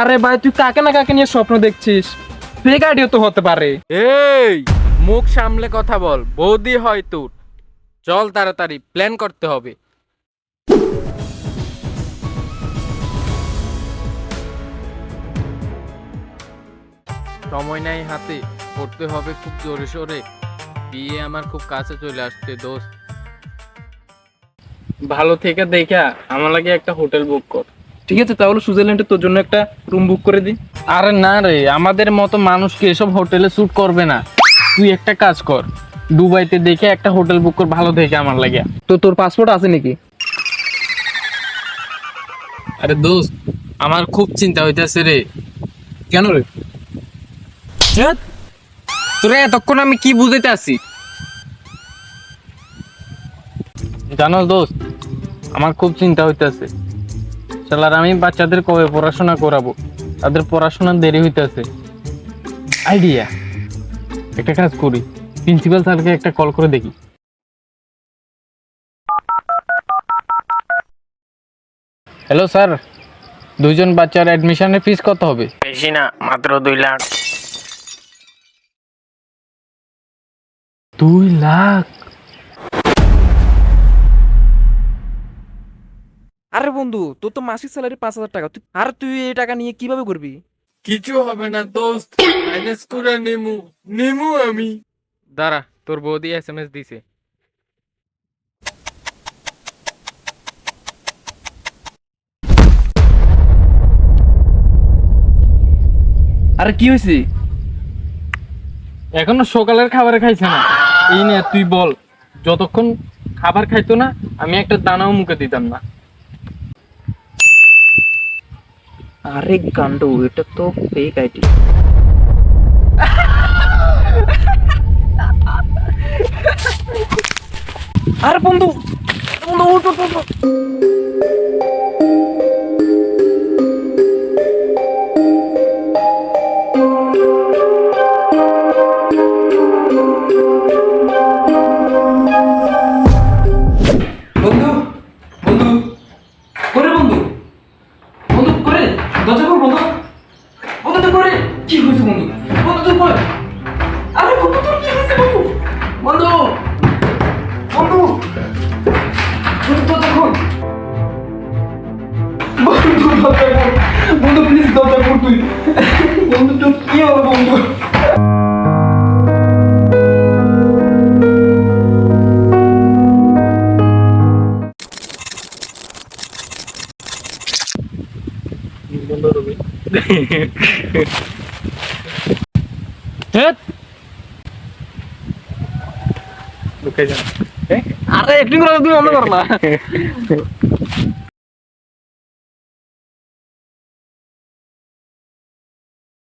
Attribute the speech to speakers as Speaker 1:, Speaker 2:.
Speaker 1: আরে ভাই তুই কাকে না কাকে নিয়ে স্বপ্ন দেখছিস? আইডিও তো হতে পারে।
Speaker 2: এই মুখ সামলে কথা বল বৌদি হয় তোর। চল তাড়াতাড়ি প্ল্যান করতে হবে। সময় নাই হাতে করতে হবে খুব জোরে সোরে। বিয়ে আমার খুব কাছে চলে আসছে দোস্ত।
Speaker 1: ভালো থেকে দেখা আমার লাগে একটা হোটেল বুক কর। ঠিক আছে তাহলে সুইজারল্যান্ডে তোর জন্য একটা রুম বুক করে দিই।
Speaker 2: আরে না রে আমাদের মতো মানুষকে এসব হোটেলে স্যুট করবে না। তুই একটা কাজ কর দুবাইতে দেখে একটা হোটেল বুক কর ভালো দেখে আমার লাগে।
Speaker 1: তো তোর পাসপোর্ট আছে নাকি?
Speaker 2: আরে দোস্ত আমার খুব চিন্তা হইতাছে রে।
Speaker 1: কেন রে?
Speaker 2: তোরা এতক্ষণ আমি কি বুঝাইতে আছি জানো দোস্ত আমার খুব চিন্তা হইতাছে। শালার আমি বাচ্চাদের কবে পড়াশোনা করাবো? তাদের পড়াশোনা দেরি হইতাছে। আইডিয়া একটা কাজ করি। প্রিন্সিপাল স্যারকে একটা কল করে দেখি। হ্যালো স্যার দুইজন বাচ্চার অ্যাডমিশনের ফিস কত হবে?
Speaker 3: বেশি না মাত্র দুই লাখ।
Speaker 2: দুই লাখ?
Speaker 1: আরে বন্ধু তোর তো মাসিক স্যালারি পাঁচ হাজার টাকা। তুই আর তুই এই টাকা নিয়ে কীভাবে করবি?
Speaker 2: কিছু হবে না দোস্ত ম্যানেজ করে নিমু। নিমু আমি। দাঁড়া তোর বৌদি এসএমএস দিছে।
Speaker 1: আরে কি হয়েছে
Speaker 2: এখনও সকালের খাবার খাইছে না। এই নে তুই বল যতক্ষণ খাবার খাইতো না আমি একটা দানাও মুখে দিতাম না।
Speaker 1: আরে গান্ডু এটা তো ফেক আইডি আরে বন্ধু বন্ধু উঠ আরে একটু করে তুমি অন্য করো না